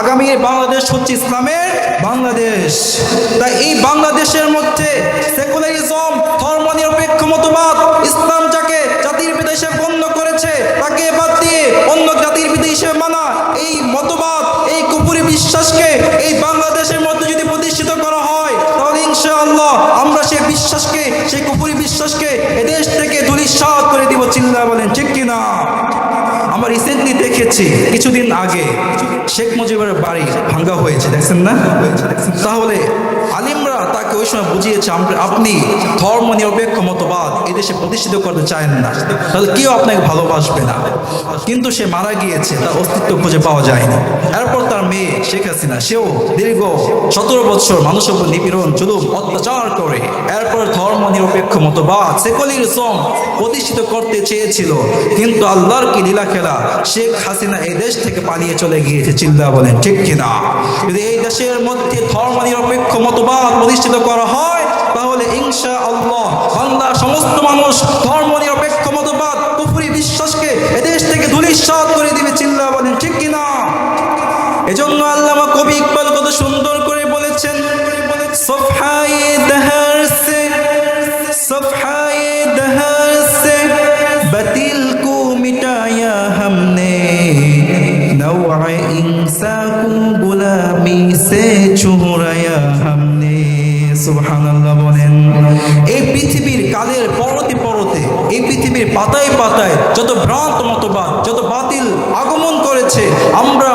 আগামী বাংলাদেশ হচ্ছে ইসলামের বাংলাদেশ। তাই এই বাংলাদেশের মধ্যে সেকুলারিজম ধর্মনিরপেক্ষ মতবাদ ইসলাম যাকে জাতির পিতা হিসেবে গণ্য করেছে, তাকে বাদ দিয়ে অন্য জাতির হিসেবে মানা, এই মতবাদ, এই কুপুরি বিশ্বাসকে এই বাংলাদেশের মধ্যে যদি প্রতিষ্ঠিত করা হয়, তাহলে ইনশাআল্লাহ আমরা সেই বিশ্বাসকে, সেই কুপুরি বিশ্বাসকে এদেশ থেকে ধুলিস্বাদ করে দিব চিন্তা বলেন, ঠিক কিনা? আমরা রিসেন্টলি দেখেছি, কিছুদিন আগে শেখ মুজিবের বাড়ি ভাঙ্গা হয়েছে, দেখছেন না? তাহলে আলিমরা তাকে ওই সময় বুঝিয়েছে আপনি ধর্ম নিরপেক্ষ মতবাদ এদেশে প্রতিষ্ঠিত করতে চান না। তাহলে কেউ আপনাকে ভালোবাসবে না। কিন্তু সে মারা গিয়েছে, তার অস্তিত্ব খুঁজে পাওয়া যায়নি। এরপর তার মেয়ে শেখ হাসিনা, সেও দীর্ঘ সতেরো বছর মানুষের উপর নিপীড়ন, জুলুম, অত্যাচার করে। এরপর ধর্ম নিরপেক্ষ মতবাদ সেকুলারিজম প্রতিষ্ঠিত করতে চেয়েছিল। কিন্তু আল্লাহর কি লীলা খেলা? শেখ হাসিনা এই দেশ থেকে পালিয়ে চলে গিয়েছে চিল্লা বলেন, ঠিক কিনা? যদি এই দেশের মধ্যে ধর্মনিরপেক্ষ মতবাদ প্রতিষ্ঠিত করা হয়, তাহলে ইনশা আল্লাহ সমস্ত মানুষ হয় ইনসাকু গোলামি সে চুহরায়া হামনে। সুবহানাল্লাহ বলেন, এই পৃথিবীর কালের পরতে পরতে, এই পৃথিবীর পাতায় পাতায় যত ভ্রান্ত মতবাদ, যত বাতিল আগমন করেছে, আমরা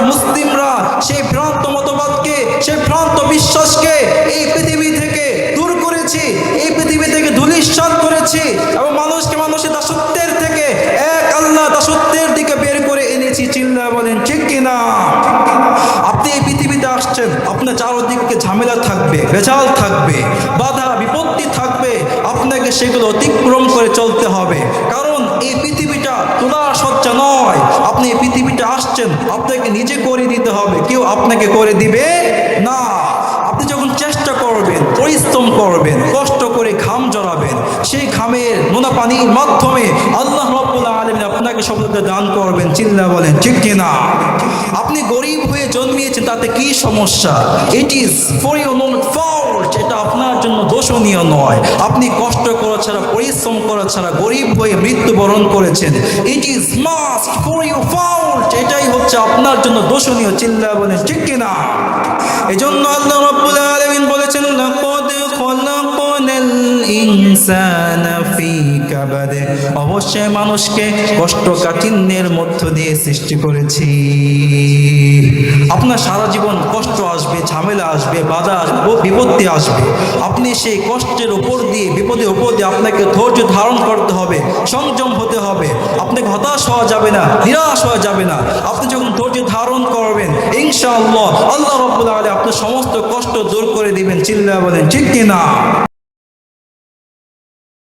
আপনার চারদিকে ঝামেলা থাকবে রেজাল থাকবে, বাধা, বিপত্তি থাকবে, আপনাকে সেগুলো অতিক্রম করে চলতে হবে। কারণ এই পৃথিবীটা তোলার সজ্জা নয়। আপনি এই পৃথিবীটা আসছেন, আপনাকে নিজে করে দিতে হবে। কেউ আপনাকে করে দিবে না। আপনি যখন চেষ্টা করবেন, পরিশ্রম করবেন, কষ্ট করে ঘাম জড়াবেন, সেই ঘামের নোনা পানির মাধ্যমে আপনাকে সফলতা দান করবেন। চিল্লা বলেন, ঠিক কিনা? আপনি গরিব হয়ে জন্মিয়েছেন, তাতে কি সমস্যা? It is for you not fault এটা আপনার জন্য দোষণীয় নয়। আপনি কষ্ট করা ছাড়া, পরিশ্রম করা ছাড়া, গরিব হয়ে মৃত্যুবরণ করেছেন। It is must for you fault এটাই হচ্ছে আপনার জন্য দোষণীয়। চিল্লা বলেন, ঠিক কিনা? এজন্য আল্লাহ রাব্বুল আলামিন বলেছেন, লাকাদ খলাকনাল ইনসানা ফি কাবাদ অবশ্যই মানুষকে কষ্ট কাঠিন্যের মধ্য দিয়ে সৃষ্টি করেছি। আপনার সারা জীবন কষ্ট আসবে, ঝামেলা আসবে, বাধা আসবে বিপত্তি আসবে। আপনি সেই কষ্টের উপর দিয়ে, বিপদের উপর দিয়ে আপনাকে ধৈর্য ধারণ করতে হবে, সংযম হতে হবে। আপনাকে হতাশ হওয়া যাবে না, নিরাশ হওয়া যাবে না। আপনি যখন ধৈর্য ধারণ করবেন, ইনশাআল্লাহ, আল্লাহ রব্বুল আলী আপনার সমস্ত কষ্ট দূর করে দিবেন। চিল্লা বলেন, ঠিক কিনা?